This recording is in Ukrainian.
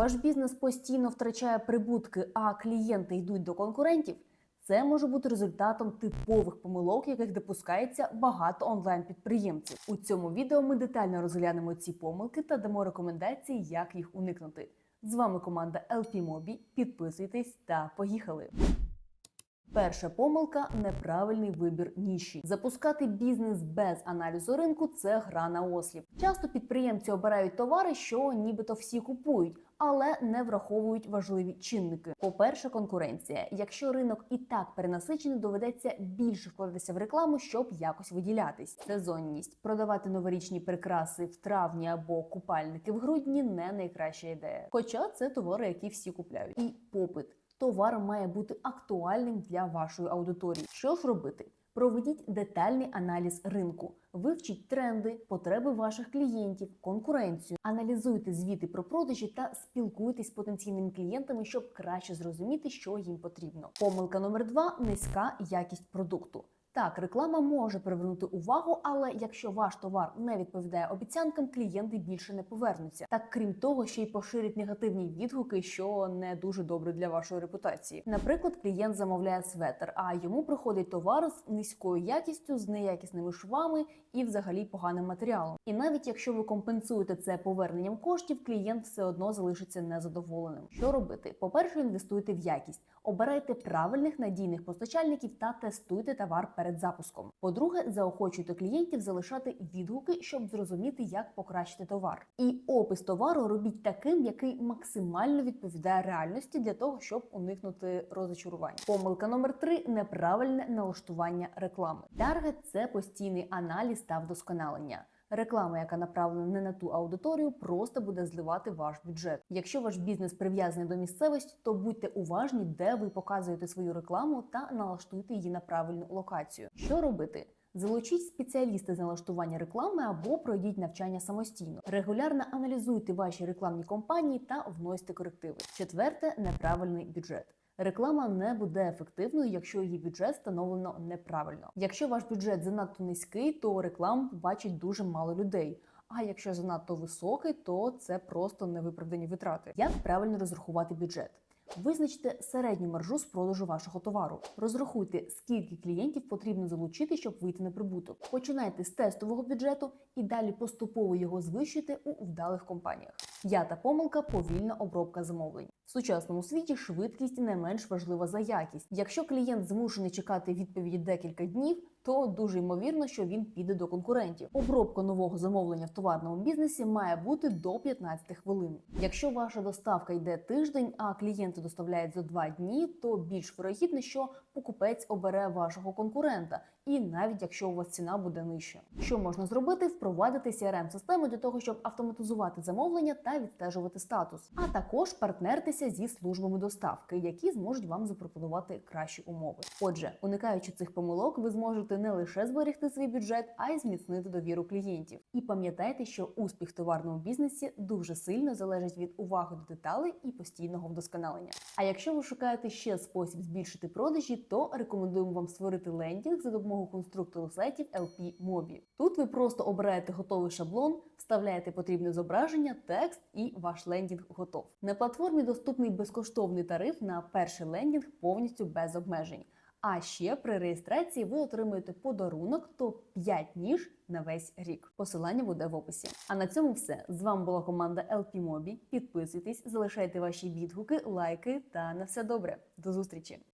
Ваш бізнес постійно втрачає прибутки, а клієнти йдуть до конкурентів. Це може бути результатом типових помилок, яких допускається багато онлайн-підприємців. У цьому відео ми детально розглянемо ці помилки та дамо рекомендації, як їх уникнути. З вами команда LP. Підписуйтесь та поїхали. Перша помилка неправильний вибір ніші. Запускати бізнес без аналізу ринку це гра на осліп. Часто підприємці обирають товари, що нібито всі купують, але не враховують важливі чинники. По-перше, конкуренція. Якщо ринок і так перенасичений, доведеться більше вкладатися в рекламу, щоб якось виділятись. Сезонність продавати новорічні прикраси в травні або купальники в грудні не найкраща ідея. Хоча це товари, які всі купляють. І попит. Товар має бути актуальним для вашої аудиторії. Що ж робити? Проведіть детальний аналіз ринку, вивчіть тренди, потреби ваших клієнтів, конкуренцію, аналізуйте звіти про продажі та спілкуйтесь з потенційними клієнтами, щоб краще зрозуміти, що їм потрібно. Помилка номер два низька якість продукту. Так, реклама може привернути увагу, але якщо ваш товар не відповідає обіцянкам, клієнти більше не повернуться. Так крім того, ще й поширить негативні відгуки, що не дуже добре для вашої репутації. Наприклад, клієнт замовляє светр, а йому приходить товар з низькою якістю, з неякісними швами і взагалі поганим матеріалом. І навіть якщо ви компенсуєте це поверненням коштів, клієнт все одно залишиться незадоволеним. Що робити? По-перше, інвестуйте в якість, обирайте правильних надійних постачальників та тестуйте товар перед запуском. По-друге, заохочуйте клієнтів залишати відгуки, щоб зрозуміти, як покращити товар. І опис товару робіть таким, який максимально відповідає реальності для того, щоб уникнути розочарування. Помилка номер три неправильне налаштування реклами. Таргет це постійний аналіз та вдосконалення. Реклама, яка направлена не на ту аудиторію, просто буде зливати ваш бюджет. Якщо ваш бізнес прив'язаний до місцевості, то будьте уважні, де ви показуєте свою рекламу та налаштуйте її на правильну локацію. Що робити? Залучіть спеціаліста з налаштування реклами або пройдіть навчання самостійно. Регулярно аналізуйте ваші рекламні кампанії та вносьте корективи. Четверте неправильний бюджет. Реклама не буде ефективною, якщо її бюджет встановлено неправильно. Якщо ваш бюджет занадто низький, то рекламу побачить дуже мало людей. А якщо занадто високий, то це просто невиправдані витрати. Як правильно розрахувати бюджет? Визначте середню маржу з продажу вашого товару. Розрахуйте, скільки клієнтів потрібно залучити, щоб вийти на прибуток. Починайте з тестового бюджету і далі поступово його звищуйте у вдалих компаніях. П'ята помилка повільна обробка замовлень. В сучасному світі швидкість не менш важлива за якість. Якщо клієнт змушений чекати відповіді декілька днів, то дуже ймовірно, що він піде до конкурентів. Обробка нового замовлення в товарному бізнесі має бути до 15 хвилин. Якщо ваша доставка йде тиждень, а клієнти доставляють за два дні, то більш вирогідно, що покупець обере вашого конкурента, і навіть якщо у вас ціна буде нижча. Що можна зробити? Впровадити crm систему для того, щоб автоматизувати замовлення та відстежувати статус, а також партнертеся зі службами доставки, які зможуть вам запропонувати кращі умови. Отже, уникаючи цих помилок, ви зможете не лише зберегти свій бюджет, а й зміцнити довіру клієнтів. І пам'ятайте, що успіх в товарному бізнесі дуже сильно залежить від уваги до деталей і постійного вдосконалення. А якщо ви шукаєте ще спосіб збільшити продажі, то рекомендуємо вам створити лендінг за допомогою конструктору сайтів LP Mobi. Тут ви просто обираєте готовий шаблон, вставляєте потрібне зображення, текст і ваш лендінг готов. На платформі доступний безкоштовний тариф на перший лендінг повністю без обмежень. А ще при реєстрації ви отримуєте подарунок топ 5 ніж на весь рік. Посилання буде в описі. А на цьому все. З вами була команда LP. Підписуйтесь, залишайте ваші відгуки, лайки та на все добре. До зустрічі!